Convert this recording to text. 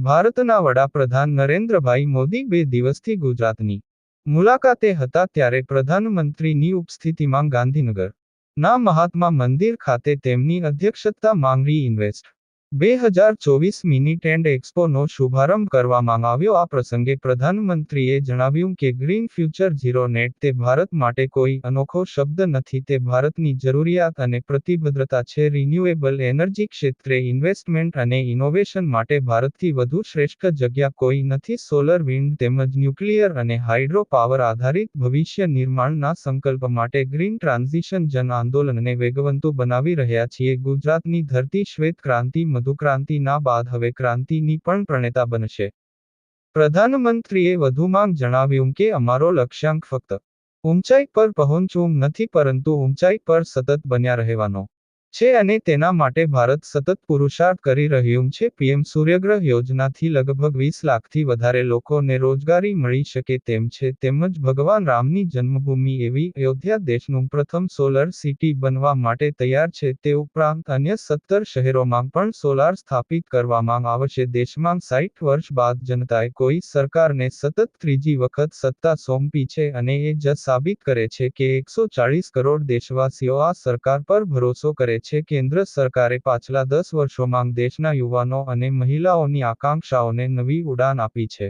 ભારતના વડાપ્રધાન નરેન્દ્રભાઈ મોદી બે દિવસથી ગુજરાતની મુલાકાતે હતા ત્યારે પ્રધાનમંત્રીની ઉપસ્થિતિમાં ગાંધીનગર ના મહાત્મા મંદિર ખાતે તેમની અધ્યક્ષતા માંગરી ઇન્વેસ્ટ બે હજાર ચોવીસ મિનિટ એન્ડ એક્સપોનો શુભારંભ કરવામાં આવ્યો. આ પ્રસંગે પ્રધાનમંત્રીએ જણાવ્યું કે ગ્રીન ફ્યુચર ઝીરો નેટ તે ભારત માટે કોઈ અનોખો શબ્દ નથી. તે ભારતની જરૂરિયાત અને પ્રતિબદ્ધતા છે. રિન્યુએબલ એનર્જી ક્ષેત્રે ઇન્વેસ્ટમેન્ટ અને ઇનોવેશન માટે ભારતથી વધુ શ્રેષ્ઠ જગ્યા કોઈ નથી. સોલર વિન્ડ તેમજ ન્યુક્લિયર અને હાઇડ્રો પાવર આધારિત ભવિષ્ય નિર્માણના સંકલ્પ માટે ગ્રીન ટ્રાન્ઝિશન જન આંદોલનને વેગવંતુ બનાવી રહ્યા છીએ. ગુજરાતની ધરતી શ્વેત ક્રાંતિ મધુક્રાંતિ ના બાદ હવે ક્રાંતિની પણ પ્રણેતા બનશે. પ્રધાનમંત્રીએ વધુમાં જણાવ્યું કે અમારો લક્ષ્યાંક ફક્ત ઊંચાઈ પર પહોંચવું નથી, પરંતુ ઊંચાઈ પર સતત બન્યા રહેવાનો. છે અને તેના માટે ભારત સતત પુરુષાર્થ કરી રહ્યું છે. પીએમ સૂર્યગ્રહ યોજનાથી લગભગ વીસ લાખથી વધારે લોકોને રોજગારી મળી શકે તેમ છે. તેમજ ભગવાન રામની જન્મભૂમિ એવી અયોધ્યા દેશનું પ્રથમ સોલર સિટી બનવા માટે તૈયાર છે. તે ઉપરાંત અન્ય સત્તર શહેરોમાં પણ સોલાર સ્થાપિત કરવામાં આવશે. દેશમાં સાઠ વર્ષ બાદ જનતાએ કોઈ સરકારને સતત ત્રીજી વખત સત્તા સોંપી છે અને એ જ સાબિત કરે છે કે એકસો ચાળીસ કરોડ દેશવાસીઓ આ સરકાર પર ભરોસો કરે છે, કેન્દ્ર સરકારે પાછલા દસ વર્ષોમાં દેશના યુવાનો અને મહિલાઓની આકાંક્ષાઓને નવી ઉડાન આપી છે.